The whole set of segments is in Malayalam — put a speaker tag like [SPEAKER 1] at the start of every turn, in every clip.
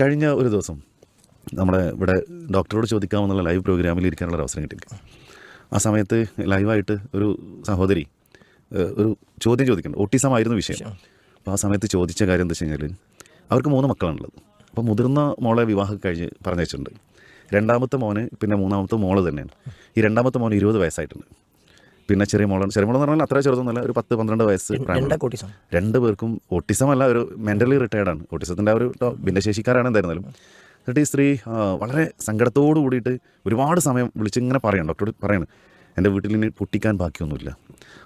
[SPEAKER 1] കഴിഞ്ഞ ഒരു ദിവസം നമ്മുടെ ഇവിടെ ഡോക്ടറോട് ചോദിക്കാമെന്നുള്ള ലൈവ് പ്രോഗ്രാമിൽ ഇരിക്കാനുള്ള അവസരം കിട്ടിയില്ല ആ സമയത്ത് ലൈവായിട്ട് ഒരു സഹോദരി ഒരു ചോദ്യം ചോദിക്കുന്നു ഓട്ടിസമായിരുന്നു വിഷയം. അപ്പോൾ ആ സമയത്ത് ചോദിച്ച കാര്യം എന്താ വെച്ച് കഴിഞ്ഞാൽ അവർക്ക് മൂന്ന് മക്കളാണുള്ളത്. അപ്പോൾ മുതിർന്ന മോളെ വിവാഹം കഴിഞ്ഞ് പറഞ്ഞിട്ടുണ്ട് രണ്ടാമത്തെ മോന് പിന്നെ മൂന്നാമത്തെ മോൾ തന്നെയാണ്. ഈ രണ്ടാമത്തെ മോന് ഇരുപത് വയസ്സായിട്ടുണ്ട്. പിന്നെ ചെറിയ മോളാണ് ചെറിയ മോളെന്ന് പറഞ്ഞാൽ അത്ര ചെറുതൊന്നുമല്ല ഒരു പത്ത് പന്ത്രണ്ട് വയസ്സ്
[SPEAKER 2] രണ്ടാ
[SPEAKER 1] പേർക്കും ഓട്ടിസം അല്ല ഒരു മെന്റലി റിട്ടയർഡ് ആണ്. ഓട്ടിസത്തിന്റെ ആ ഒരു ഭിന്നശേഷിക്കാരാണ് എന്തായിരുന്നാലും. എന്നിട്ട് ഈ സ്ത്രീ വളരെ സങ്കടത്തോട് കൂടിയിട്ട് ഒരുപാട് സമയം വിളിച്ച് ഇങ്ങനെ പറയണം. ഡോക്ടറോട് പറയണം എന്റെ വീട്ടിൽ ഇനി പൊട്ടിക്കാൻ ബാക്കിയൊന്നുമില്ല.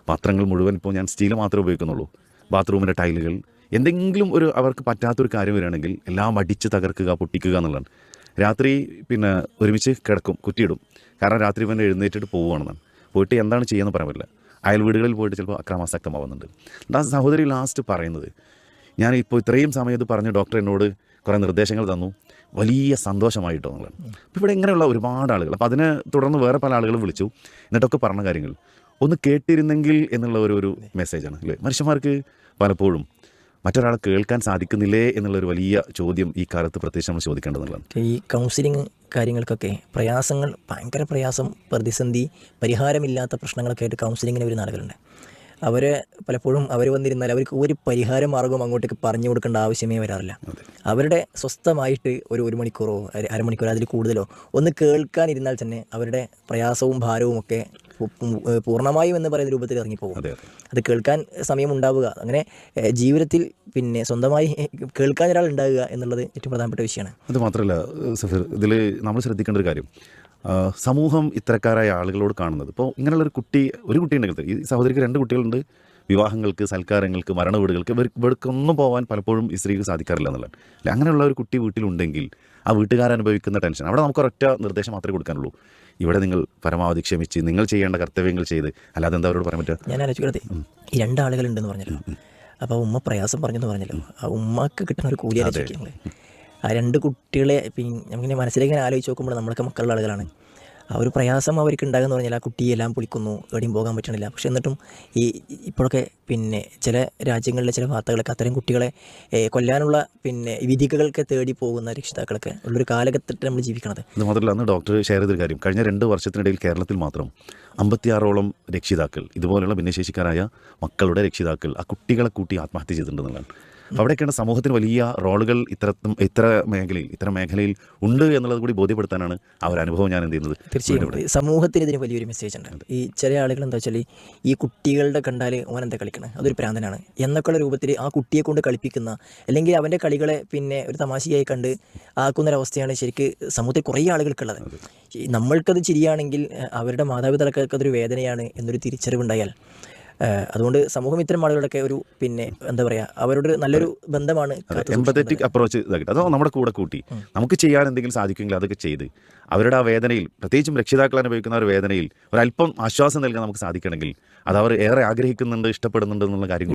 [SPEAKER 1] പാത്രങ്ങൾ മുഴുവൻ ഇപ്പോൾ ഞാൻ സ്റ്റീൽ മാത്രമേ ഉപയോഗിക്കുന്നുള്ളൂ. ബാത്റൂമിന്റെ ടൈലുകൾ. എന്തെങ്കിലും ഒരു അവർക്ക് പറ്റാത്തൊരു കാര്യം വരികയാണെങ്കിൽ എല്ലാം അടിച്ച് തകർക്കുക പൊട്ടിക്കുക എന്നുള്ളതാണ്. രാത്രി പിന്നെ ഒരുമിച്ച് കിടക്കും കുറ്റിയിടും. കാരണം രാത്രി ഇവൻ എഴുന്നേറ്റിട്ട് പോവുകയാണെന്നാണ്. പോയിട്ട് എന്താണ് ചെയ്യുന്നത് പറയാൻ പറ്റില്ല. അയൽ വീടുകളിൽ പോയിട്ട് ചിലപ്പോൾ അക്രമാസക്തമാവുന്നുണ്ട് ആ സഹോദരി ലാസ്റ്റ് പറയുന്നത് ഞാൻ ഇപ്പോൾ ഇത്രയും സമയം ഇത് പറഞ്ഞ് ഡോക്ടർ എന്നോട് കുറേ നിർദ്ദേശങ്ങൾ തന്നു. വലിയ സന്തോഷമായിട്ടോ നിങ്ങൾ അപ്പോൾ ഇവിടെ ഇങ്ങനെയുള്ള ഒരുപാട് ആളുകൾ അപ്പോൾ അതിനെ തുടർന്ന് വേറെ പല ആളുകളും വിളിച്ചു. എന്നിട്ടൊക്കെ പറഞ്ഞ കാര്യങ്ങൾ. ഒന്ന് കേട്ടിരുന്നെങ്കിൽ എന്നുള്ള ഒരു ഒരു മെസ്സേജാണ് അല്ലേ? മനുഷ്യന്മാർക്ക് പലപ്പോഴും മറ്റൊരാളെ കേൾക്കാൻ സാധിക്കുന്നില്ലേ എന്നുള്ളൊരു വലിയ ചോദ്യം ഈ കാലത്ത് പ്രത്യേകിച്ച് നമ്മൾ ചോദിക്കേണ്ടതെന്നുള്ളതാണ്
[SPEAKER 2] ഈ കൗൺസിലിംഗ് കാര്യങ്ങൾക്കൊക്കെ പ്രയാസങ്ങൾ ഭയങ്കര പ്രയാസം പ്രതിസന്ധി പരിഹാരമില്ലാത്ത പ്രശ്നങ്ങളൊക്കെ ആയിട്ട് കൗൺസിലിങ്ങിന് ഒരു ആളുകളുണ്ട് അവരെ പലപ്പോഴും അവർ വന്നിരുന്നാൽ അവർക്ക് ഒരു പരിഹാര മാർഗവും അങ്ങോട്ടേക്ക് പറഞ്ഞു കൊടുക്കേണ്ട ആവശ്യമേ വരാറില്ല. അവരുടെ സ്വസ്ഥമായിട്ട് ഒരു ഒരു മണിക്കൂറോ അര- അരമണിക്കൂറോ അതിൽ കൂടുതലോ ഒന്ന് കേൾക്കാനിരുന്നാൽ തന്നെ അവരുടെ പ്രയാസവും ഭാരവും ഒക്കെ പൂർണമായും എന്ന് പറയുന്ന രൂപത്തിൽ ഇറങ്ങിപ്പോകും.
[SPEAKER 1] അതെ
[SPEAKER 2] കേൾക്കാൻ സമയം ഉണ്ടാവുക അങ്ങനെ ജീവിതത്തിൽ പിന്നെ സ്വന്തമായി കേൾക്കാൻ ഒരാൾ ഉണ്ടാവുക എന്നുള്ളത് ഏറ്റവും പ്രധാനപ്പെട്ട വിഷയമാണ്.
[SPEAKER 1] അത് മാത്രമല്ല സഫീർ ഇതിൽ നമ്മൾ ശ്രദ്ധിക്കേണ്ട ഒരു കാര്യം. സമൂഹം ഇത്തരക്കാരായ ആളുകളോട് കാണുന്നത്. ഇപ്പോൾ ഇങ്ങനെയുള്ളൊരു കുട്ടി ഒരു കുട്ടി ഉണ്ടെങ്കിൽ ഈ സഹോദരിക്ക് രണ്ട് കുട്ടികളുണ്ട്. വിവാഹങ്ങൾക്ക് സൽക്കാരങ്ങൾക്ക് മരണവീടുകൾക്ക് ഇവർ ഇവർക്കൊന്നും പോകാൻ പലപ്പോഴും ഈ സ്ത്രീക്ക് സാധിക്കാറില്ല എന്നുള്ളത്. അല്ലെ അങ്ങനെയുള്ള ഒരു കുട്ടി വീട്ടിലുണ്ടെങ്കിൽ ആ വീട്ടുകാർ അനുഭവിക്കുന്ന ടെൻഷൻ. അവിടെ നമുക്ക് ഒരൊറ്റ നിർദ്ദേശം മാത്രമേ കൊടുക്കാനുള്ളൂ. ഇവിടെ നിങ്ങൾ പരമാവധി ക്ഷമിച്ച് നിങ്ങൾ ചെയ്യേണ്ട കർത്തവ്യങ്ങൾ ചെയ്ത് അല്ലാതെ എന്താ അവരോട് പറയാൻ പറ്റുക?
[SPEAKER 2] ഞാൻ ആലോചിക്കുന്നത് ഈ രണ്ടാളുകളുണ്ടെന്ന് പറഞ്ഞല്ലോ. അപ്പോൾ ഉമ്മ പ്രയാസം പറഞ്ഞെന്ന് പറഞ്ഞല്ലോ. ആ ഉമ്മക്ക് കിട്ടുന്ന ഒരു കൂലി ആലോചിക്കുക നമ്മൾ. ആ രണ്ട് കുട്ടികളെ പിന്നെ നമുക്കിങ്ങനെ മനസ്സിലേക്ക് ഇങ്ങനെ ആലോചിച്ച് നോക്കുമ്പോൾ നമ്മളൊക്കെ മക്കളുടെ ആളുകളാണ്. ആ ഒരു പ്രയാസം അവർക്ക് ഉണ്ടാകുന്ന പറഞ്ഞാൽ ആ കുട്ടിയെല്ലാം പൊളിക്കുന്നു എവിടെയും പോകാൻ പറ്റണില്ല. പക്ഷെ എന്നിട്ടും ഈ ഇപ്പോഴൊക്കെ പിന്നെ ചില രാജ്യങ്ങളിലെ ചില വാർത്തകളൊക്കെ അത്തരം കുട്ടികളെ കൊല്ലാനുള്ള പിന്നെ വിധികളൊക്കെ തേടി പോകുന്ന രക്ഷിതാക്കളൊക്കെ ഉള്ളൊരു കാലഘട്ടത്തിൽ നമ്മൾ ജീവിക്കണത്.
[SPEAKER 1] അത് മാത്രമല്ല അന്ന് ഡോക്ടർ ഷെയർ ചെയ്തൊരു കാര്യം. കഴിഞ്ഞ രണ്ട് വർഷത്തിനിടയിൽ കേരളത്തിൽ മാത്രം അമ്പത്തിയാറോളം രക്ഷിതാക്കൾ ഇതുപോലെയുള്ള ഭിന്നശേഷിക്കാരായ മക്കളുടെ രക്ഷിതാക്കൾ ആ കുട്ടികളെ കൂട്ടി ആത്മഹത്യ ചെയ്തിട്ടുണ്ടെന്നുള്ളതാണ് അവിടെയൊക്കെയാണ് സമൂഹത്തിന് വലിയ റോളുകൾ ഇത്തരത്തും ഇത്ര മേഖലയിൽ ഇത്തരം മേഖലയിൽ ഉണ്ട് എന്നുള്ളത് കൂടി ബോധ്യപ്പെടുത്താനാണ് ആ ഒരു അനുഭവം ഞാൻ എന്ത് ചെയ്യുന്നത്
[SPEAKER 2] തീർച്ചയായും സമൂഹത്തിന് ഇതിന് വലിയൊരു മെസ്സേജ് ഉണ്ട്. ഈ ചില ആളുകൾ എന്താ വെച്ചാൽ ഈ കുട്ടികളുടെ കണ്ടാൽ ഓൻ എന്താ കളിക്കണം? അതൊരു പ്രാന്തനാണ്. എന്നൊക്കെയുള്ള രൂപത്തിൽ ആ കുട്ടിയെ കൊണ്ട് കളിപ്പിക്കുന്ന അല്ലെങ്കിൽ അവന്റെ കളികളെ പിന്നെ ഒരു തമാശയായി കണ്ട് ആക്കുന്നൊരവസ്ഥയാണ് ശരിക്ക് സമൂഹത്തിൽ കുറേ ആളുകൾക്കുള്ളത്. നമ്മൾക്കത് ചിരിയാണെങ്കിൽ അവരുടെ മാതാപിതാക്കൾക്ക് അതൊരു വേദനയാണ് എന്നൊരു തിരിച്ചറിവുണ്ടായാൽ അതുകൊണ്ട് സമൂഹം ഇത്തരം ആളുകളൊക്കെ ഒരു പിന്നെ എന്താ പറയുക അവരോട് നല്ലൊരു ബന്ധമാണ്
[SPEAKER 1] എമ്പത്തറ്റിക് അപ്രോച്ച് ഇതാക്കിയിട്ട് അതോ നമ്മുടെ കൂടെ കൂട്ടി. നമുക്ക് ചെയ്യാൻ എന്തെങ്കിലും സാധിക്കുമെങ്കിൽ അതൊക്കെ ചെയ്ത് അവരുടെ ആ വേദനയിൽ പ്രത്യേകിച്ചും രക്ഷിതാക്കൾ അനുഭവിക്കുന്ന ഒരു വേദനയിൽ ഒരല്പം ആശ്വാസം നൽകാൻ നമുക്ക് സാധിക്കണമെങ്കിൽ അത് അവർ ഏറെ ആഗ്രഹിക്കുന്നുണ്ട് ഇഷ്ടപ്പെടുന്നുണ്ട് എന്നുള്ള കാര്യം